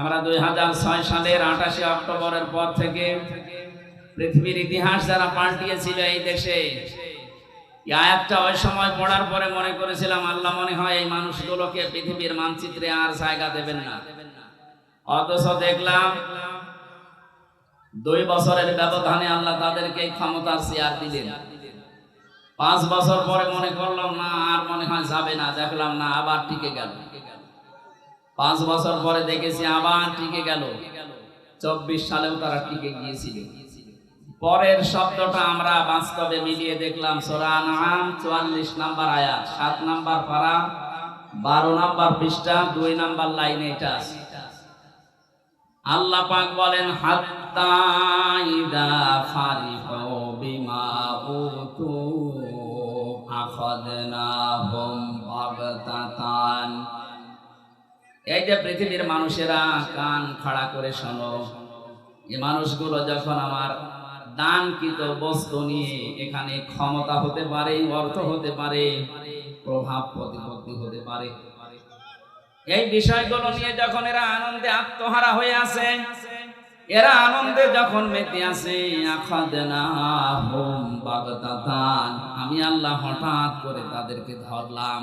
আমরা দুই হাজার ছয় সালের আঠাশে অক্টোবরের পর থেকে পৃথিবীর ইতিহাস যারা পাল্টিয়েছিল এই দেশে আয়াতটা ওই সময় পড়ার পরে মনে করেছিলাম, আল্লাহ মনে হয় এই মানুষগুলোকে পৃথিবীর মানচিত্রে আর জায়গা দেবেন না। অথচ দেখলাম, দুই বছরের ব্যবধানে আল্লাহ তাদেরকে ক্ষমতার চেয়ার দিলেন। পাঁচ বছর পরে মনে করলাম, না, আর মনে হয় যাবে না, দেখলাম না, আবার টিকে গেল। পাঁচ বছর পরে দেখেছি আবার টিকে গেল চব্বিশ সালেও তারা টিকে গিয়েছিল পরের শব্দটা আমরা বাস্তবে মিলিয়ে দেখলাম সোরান চুয়াল্লিশ নাম্বার আয়াত, সাত নাম্বার পারা, বারো নাম্বার পৃষ্ঠা, দুই নাম্বার লাইনে এটা। আল্লাহ পাক বলেন, হাত্তা এই যে পৃথিবীর মানুষেরা কান খাড়া করে শোনো, এই মানুষগুলো যখন আমার দানকৃত বস্তু নিয়ে এখানে ক্ষমতা হতে পারে, অর্থ হতে পারে, প্রভাব প্রতিপত্তি হতে পারে। এই বিষয়গুলো নিয়ে যখন এরা আনন্দে আত্মহারা হয়ে আছে এরা আনন্দে যখন মেতে আছে আমি আল্লাহ হঠাৎ করে তাদেরকে ধরলাম।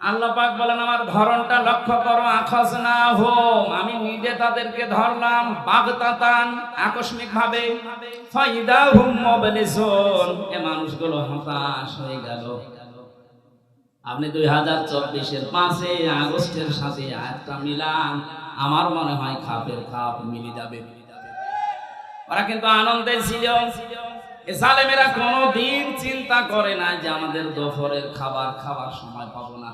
আল্লাহ পাক বলেন, আমার ধরনটা লক্ষ্য করো, আখস না হোম। আমি নিজে তাদেরকে ধরলাম, বাগতাতান আকস্মিক ভাবে ফাইদা হুম মোবাইলিসন এ মানুষগুলো হতাশ হয়ে গেল। আপনি দুই হাজার চব্বিশের পাঁচে আগস্টের সাথে একটা মিলান, আমার মনে হয় খাপের খাপ মিলে যাবে। ওরা কিন্তু আনন্দে ছিল। এ সালেমেরা কোনোদিন চিন্তা করে না যে আমাদের দুপুরের খাবার খাবার সময় পাবো না।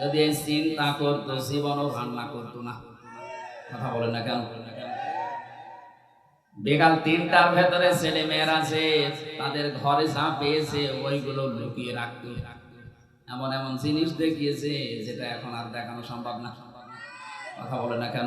যদি এই চিন্তা করতো, জীবনও রান্না করতো না। কথা বলে না কেন? বেকাল তিনটার ভেতরে ছেলে মেয়েরা আছে, তাদের ঘরে যা পেয়েছে, ওইগুলো লুকিয়ে রাখতো। এমন এমন জিনিস দেখিয়েছে, যেটা এখন আর দেখানো সম্ভব না। কথা বলে না কেন?